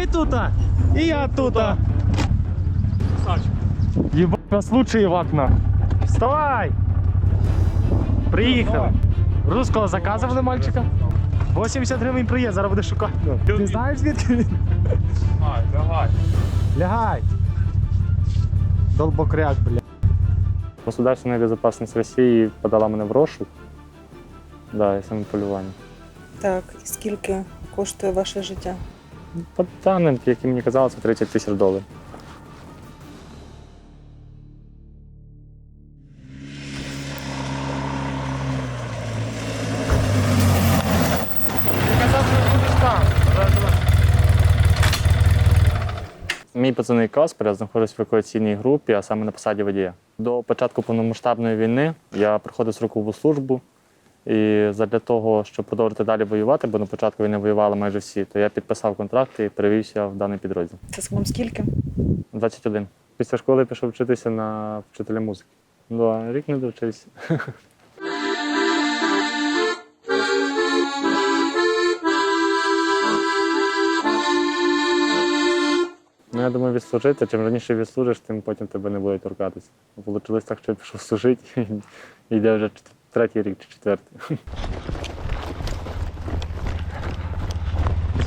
ви тут, і я тут. Єбать, вас лучший вакна. Вставай! Приїхали. Русского заказували мальчика? 80 гривень приїзд, зараз буде шукати. Ти знаєш звідки він? Лягай. Долбокряк, бля. Государственная безопасность Росії подала мене в розшук. Да, і саме полювання. Так, і скільки коштує ваше життя? По даним, які мені казали, це 30 тисяч доларів. Мій пацаний Каспер, я знаходжусь в евакуаційній групі, а саме на посаді водія. До початку повномасштабної війни я проходив строкову службу. І задля того, щоб продовжити далі воювати, бо на початку війни воювали майже всі, то я підписав контракт і перевівся в даний підрозділ. Це вам скільки? 21. Після школи пішов вчитися на вчителя музики. Да, рік не довчився. Ну, я думаю, відслужити. Чим раніше відслужиш, тим потім тебе не буде торкатися. Получилось так, що я пішов служити і йде вже третій рік чи четвертий.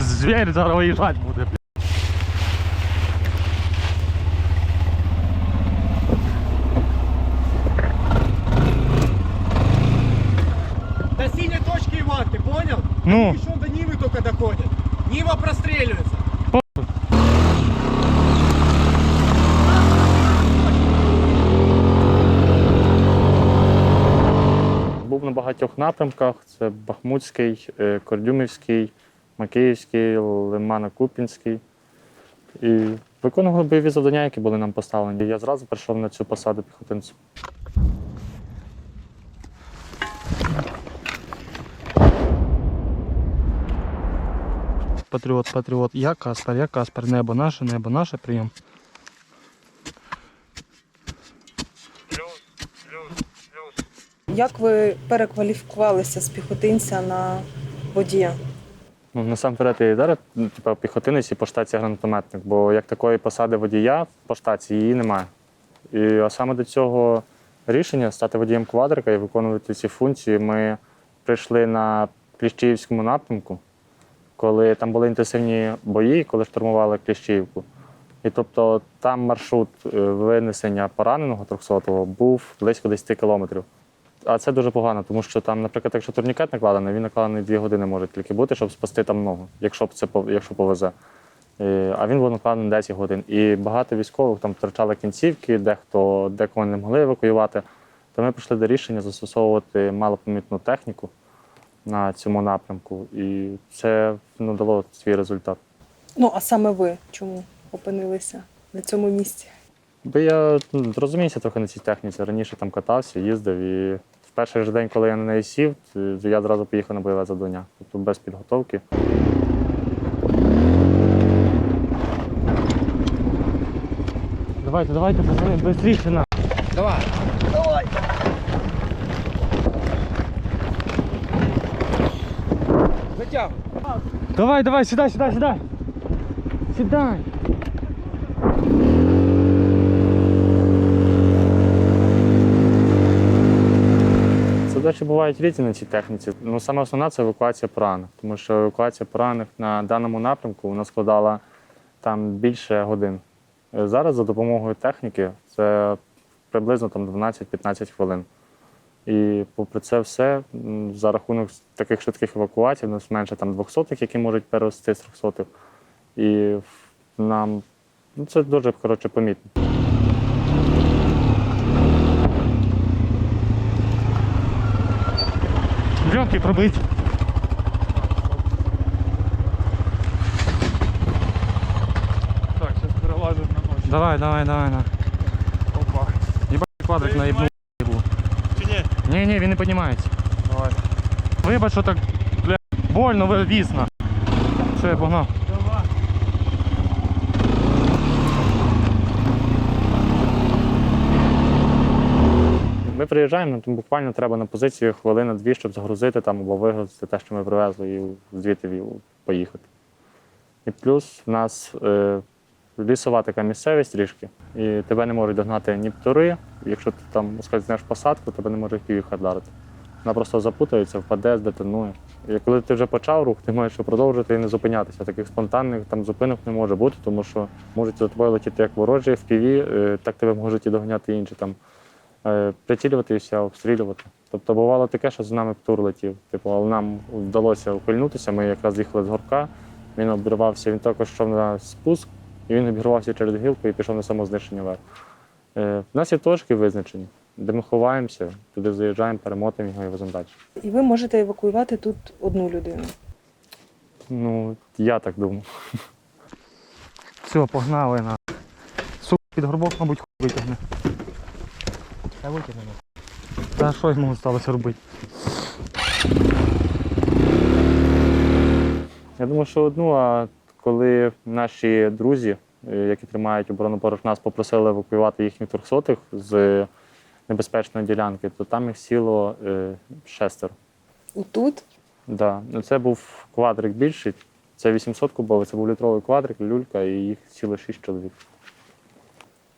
Звір зараз виїжджати буде, бля. До синей точки, Иван, ты понял? Ну. Еще до Нивы только доходят. Нива простреливается. Багатьох напрямках: це Бахмутський, е, Кордюмівський, Макіївський, Лимано-Купінський. І виконували бойові завдання, які були нам поставлені. Я зразу прийшов на цю посаду піхотинця. Патріот, патріот. Я Каспер, я Каспер. Небо наше, небо наше, прийом. Як ви перекваліфікувалися з піхотинця на водія? Ну, насамперед, і зараз типу, піхотинець і по штаті гранатометник, бо як такої посади водія по штаті її немає. І а саме до цього рішення стати водієм квадрика і виконувати ці функції ми прийшли на Кліщіївському напрямку, коли там були інтенсивні бої, коли штурмували Кліщіївку. І тобто там маршрут е, винесення пораненого 300-го був близько 10 кілометрів. А це дуже погано, тому що там, наприклад, якщо турнікет накладений, він накладений дві години може тільки бути, щоб спасти там ногу, якщо це якщо повезе. А він був накладений 10 годин. І багато військових там втрачали кінцівки, дехто декого не могли евакуювати. То ми прийшли до рішення застосовувати малопомітну техніку на цьому напрямку, і це ну, дало свій результат. Ну, а саме ви чому опинилися на цьому місці? Бо я ну, розуміюся трохи на цій техніці. Раніше там катався, їздив, і перший же день, коли я на неї сів, е, я одразу поїхав на бойове завдання, тобто без підготовки. Давайте, давайте, пацани, быстріше на. Давай. Давай. Затягивай. Давай, давай, сідай, сідай, сідай. Сідай. Задачі бувають різні на цій техніці. Ну, саме основна це евакуація поранених, тому що евакуація поранених на даному напрямку вона складала там більше годин. Е, Зараз за допомогою техніки це приблизно там 12-15 хвилин. І попри це все, за рахунок таких швидких евакуацій, у нас менше там 200 які можуть перевести з 300 І нам ну, це дуже коротше помітно. Легкий пробить. Так, сейчас перелазим на ночь. Давай, давай, давай, на. Опа. Єбать квадрик наїбнув. Чи ні? Ні, ні, він не піднімається. Давай. Вибач, що так, бля, больно, ви- вісно. Все, я погнав. Ми приїжджаємо, там буквально треба на позицію хвилина-дві, щоб загрузити там або вигрузити те, що ми привезли, і звідти поїхати. І плюс в нас е, лісова така місцевість трішки, і тебе не можуть догнати ні птури. Якщо ти там скользнеш посадку, тебе не може півіха вдарити. Вона просто запутається, впаде, здетонує. І коли ти вже почав рух, ти маєш продовжити і не зупинятися. Таких спонтанних там зупинок не може бути, тому що можуть за тобою летіти як ворожі в піві, так тебе можуть і доганяти інші там е, прицілюватися, обстрілювати. Тобто бувало таке, що за нами птур летів. Типу, але нам вдалося ухильнутися. Ми якраз їхали з горка, він обірвався, він також йшов на спуск, і він обірвався через гілку і пішов на самознищення вверх. Е, У нас є точки визначені, де ми ховаємося, туди заїжджаємо, перемотуємо його і веземо далі. І ви можете евакуювати тут одну людину. Ну, я так думав. Все, погнали на. Сука, під горбок, мабуть, хуй витягне. Та витягне. Та що йому сталося робити? Я думаю, що одну, а коли наші друзі, е, які тримають оборону поруч нас, попросили евакуювати їхніх трьохсотих з небезпечної ділянки, то там їх сіло е, шестеро. Отут Да. Ну, це був квадрик більший. Це 800 кубовий, це був літровий квадрик, люлька, і їх сіло 6 чоловік.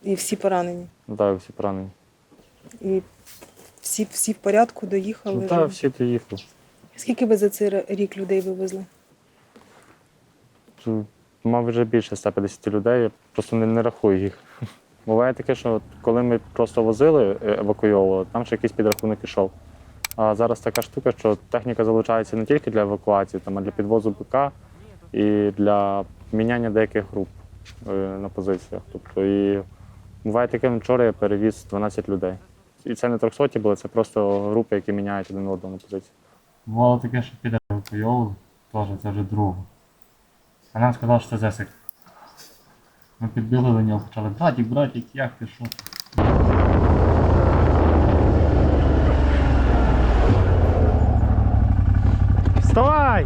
і всі поранені. Так, всі поранені. І всі, всі в порядку доїхали. Ну так, всі доїхали. Скільки ви за цей рік людей вивезли? Мав вже більше 150 людей, я просто не, не рахую їх. Буває таке, що коли ми просто возили, е, евакуйовували, там ще якийсь підрахунок ішов. А зараз така штука, що техніка залучається не тільки для евакуації, там, а для підвозу БК і для міняння деяких груп е, на позиціях. Тобто, і буває таке, вчора я перевіз 12 людей. І це не 300 були, це просто групи, які міняють один одного на позиції. Бувало таке, що піде евакуйовували, теж це вже друге. А нам сказали, що це Зесик. Ми підбили до нього, почали братік, братік, як ти що? Вставай!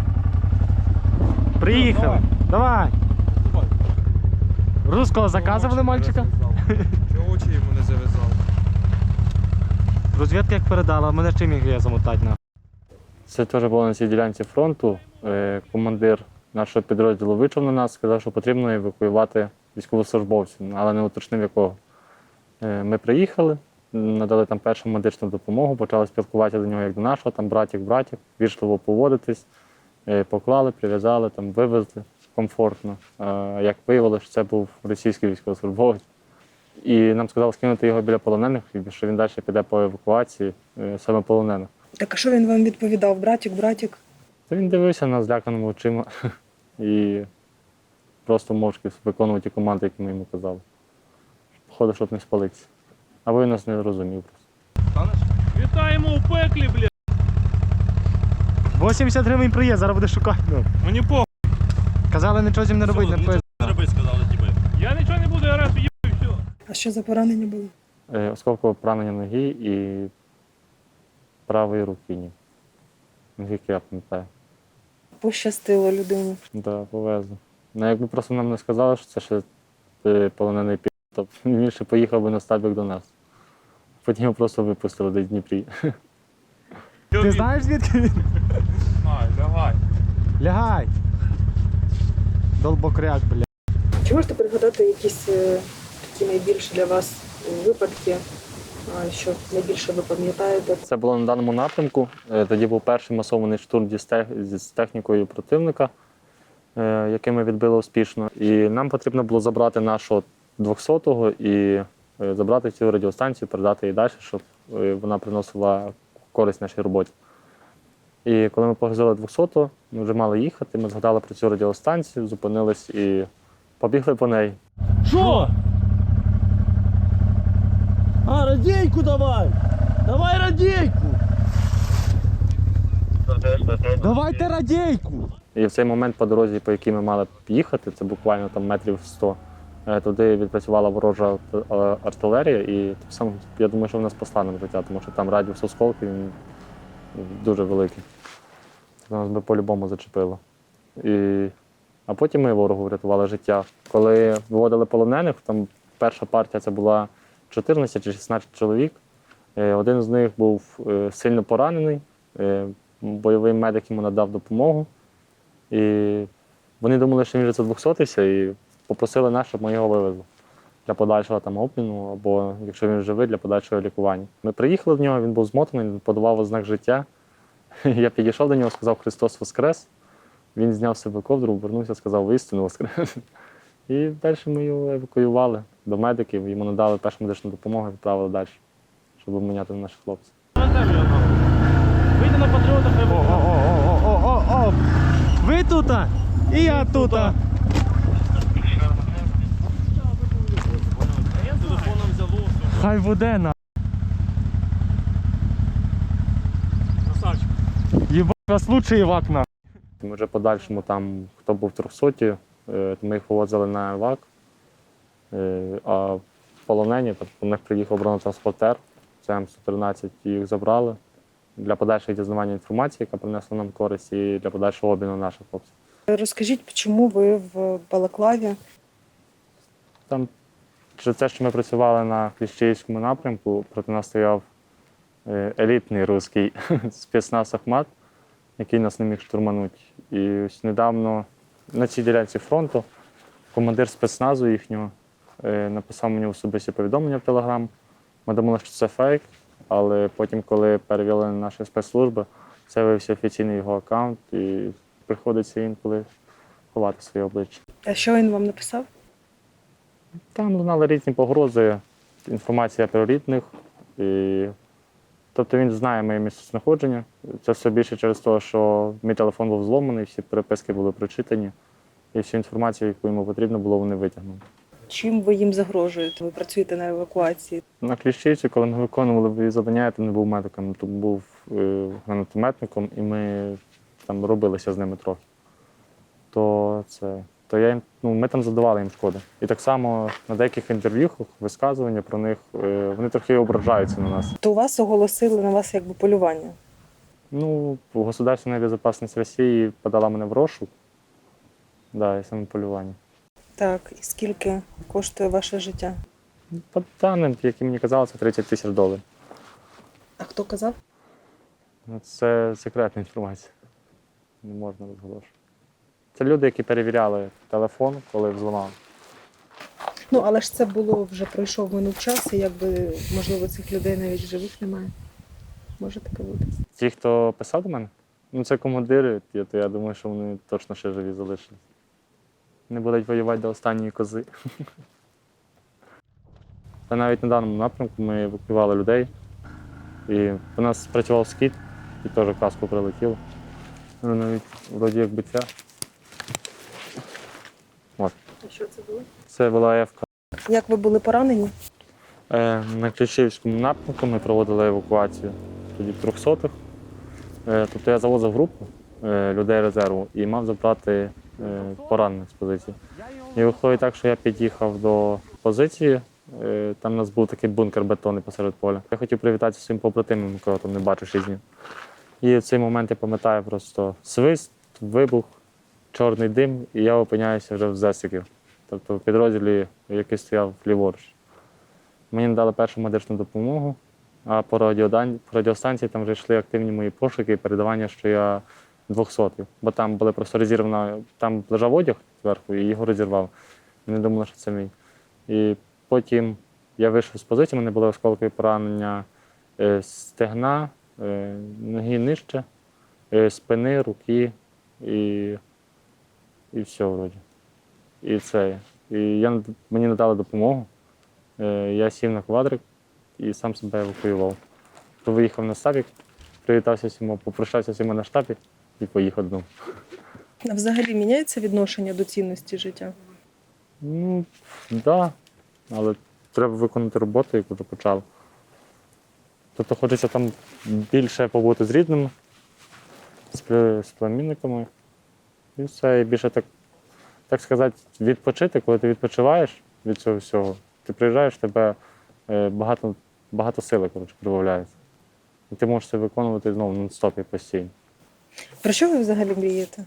Приїхали! Давай! Русского заказували мальчика? Чого очі йому не зав'язав? Розвідка як передала, мене чим їх я замотати на. Це теж було на цій ділянці фронту. Е, Командир нашого підрозділу вичув на нас, сказав, що потрібно евакуювати військовослужбовців, але не уточнив якого. Е, Ми приїхали, надали там першу медичну допомогу, почали спілкуватися до нього як до нашого, там братік, братік, вічливо поводитись, Е, поклали, прив'язали, там вивезли комфортно. Як виявилося, це був російський військовослужбовець. І нам сказали скинути його біля полонених, що він далі піде по евакуації е, саме полонених. Так а що він вам відповідав? Братік, братік? Та він дивився на зляканими очима і просто мовчки виконував ті команди, які ми йому казали. Походу, щоб не спалитися. Або він нас не розумів просто. Вітаємо у пеклі, блядь. 80 гривень приїзд, зараз буде шукати. Ну. Мені по. Казали нічого з ним не робити, не пизд. Я нічого не буду, я раз. А що за поранення були? Е, Осколкове поранення ноги і правої руки. Ні. Ноги я пам'ятаю. Пощастило людині. Да, повезло. Ну, якби просто нам не сказали, що це ще е, полонений пі, то він ще поїхав би на стабік до нас. Потім його просто випустили в Дніпрі. Ти знаєш звідки він? Ай, давай. Лягай! Долбокряк, бля. Чи можете пригадати якісь е, такі найбільші для вас випадки, що найбільше ви пам'ятаєте? Це було на даному напрямку. Е, Тоді був перший масований штурм зі з технікою противника, е, який ми відбили успішно. І нам потрібно було забрати нашого 200-го і е, забрати цю радіостанцію, передати її далі, щоб вона приносила користь нашій роботі. І коли ми погрузили 200-го, ми вже мали їхати, ми згадали про цю радіостанцію, зупинились і побігли по неї. Що? А, радійку давай! Давай радійку! Давайте радійку! І в цей момент по дорозі, по якій ми мали їхати, це буквально там метрів 100, е, туди відпрацювала ворожа е, артилерія, і так само, я думаю, що вона спасла нам життя, тому що там радіус осколків він дуже великий. Це нас би по-любому зачепило. І... А потім ми ворогу врятували життя. Коли виводили полонених, там перша партія це була 14 чи 16 чоловік. Е, Один з них був е, сильно поранений, е, бойовий медик йому надав допомогу. І Вони думали, що він вже задвохсотився і попросили нас, щоб ми його вивезли для подальшого там обміну, або якщо він живий, для подальшого лікування. Ми приїхали до нього, він був змотаний, він подавав ознак життя. Я підійшов до нього, сказав Христос Воскрес. Він зняв себе ковдру, обернувся, сказав воістину Воскрес. І далі ми його евакуювали до медиків, йому надали першу медичну допомогу і відправили далі, щоб обміняти на наших хлопців. Вийди на патріота, хай буде. О-о-о-о-о-о! Ви тут, і я тут. Хай буде на. Красавчик. Єбать вас лучший івак на. Ми вже подальшому там, хто був в 300, то ми їх повозили на ЕВАК, Е, а полонені, тобто у них приїхав бронетранспортер, це М113, їх забрали для подальшого дізнавання інформації, яка принесла нам користь, і для подальшого обміну наших хлопців. Розкажіть, чому ви в Балаклаві? Там через те, що ми працювали на Кліщеївському напрямку, проти нас стояв е, елітний русський спецназ Ахмат, який нас не міг штурманути. І ось недавно на цій ділянці фронту командир спецназу їхнього е, написав мені особисті повідомлення в Телеграм. Ми думали, що це фейк, але потім, коли перевели на наші спецслужби, це виявився офіційний його аккаунт, і приходиться інколи ховати своє обличчя. А що він вам написав? Там лунали різні погрози, інформація про рідних. І... Тобто він знає моє місцезнаходження. Це все більше через те, що мій телефон був зломаний, всі переписки були прочитані, і всю інформацію, яку йому потрібно було, вони витягнули. Чим ви їм загрожуєте? Ви працюєте на евакуації? На Кліщівці, коли ми виконували бойові завдання, я там не був медиком, то був е, гранатометником, і ми там робилися з ними трохи. То це. То я їм, ну, ми там задавали їм шкоди. І так само на деяких інтерв'ю, висказування про них, е, вони трохи ображаються на нас. То у вас оголосили на вас якби полювання. Ну, Государственная безопасность Росії подала мене в розшук. Да, і самополювання. Так, і скільки коштує ваше життя? По даним, які мені казали, це 30 тисяч доларів. А хто казав? Ну, Це секретна інформація. Не можна розголошувати. Це люди, які перевіряли телефон, коли взламали. Ну, але ж це було вже пройшов минув час, і якби можливо цих людей навіть живих немає. Може таке бути. Ті, хто писав до мене, ну це командири, я- то я думаю, що вони точно ще живі залишились. Не будуть воювати до останньої кози. Та навіть на даному напрямку ми евакуювали людей. І у нас спрацював скіт, і теж в каску прилетіло. Ну, навіть вроді як биття. От. А що це було? Це була Ефка. Як ви були поранені? Е, На Кліщівському напрямку ми проводили евакуацію тоді 300-х. Е, Тобто я завозив групу е, людей резерву і мав забрати е, поранених з позиції. І виходить так, що я під'їхав до позиції. е, Там у нас був такий бункер бетонний посеред поля. Я хотів привітатися своїм побратимом, якого там не бачу 6 днів. І в цей момент я пам'ятаю просто свист, вибух, чорний дим, і я опиняюся вже в засіків. Тобто в підрозділі, який стояв ліворуч. Мені надали першу медичну допомогу, а по, радіодан... по радіостанції там вже йшли активні мої пошуки і передавання, що я 200 Бо там були просто розірвана, там лежав одяг зверху і його розірвав. Вони думали, що це мій. І потім я вийшов з позиції, у мене були осколкові поранення е, стегна, е, ноги нижче, е, спини, руки і, і все вроді. І це. І я, мені надали допомогу. Е, Я сів на квадрик і сам себе евакуював. То виїхав на штабік, привітався всіма, попрощався всіма на штабі і поїхав додому. А взагалі міняється відношення до цінності життя? Ну, так, да, але треба виконати роботу, яку вже почав. Тобто хочеться там більше побути з рідними, з племінниками. І все, і більше так, так сказати, відпочити, коли ти відпочиваєш від цього всього, ти приїжджаєш, в тебе е, багато, багато сили коротше, прибавляється. І ти можеш це виконувати знову нон-стопі постійно. Про що ви взагалі мрієте?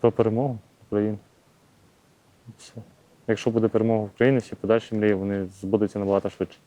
Про перемогу України. Все. Якщо буде перемога України, всі подальші мрії вони збудуться набагато швидше.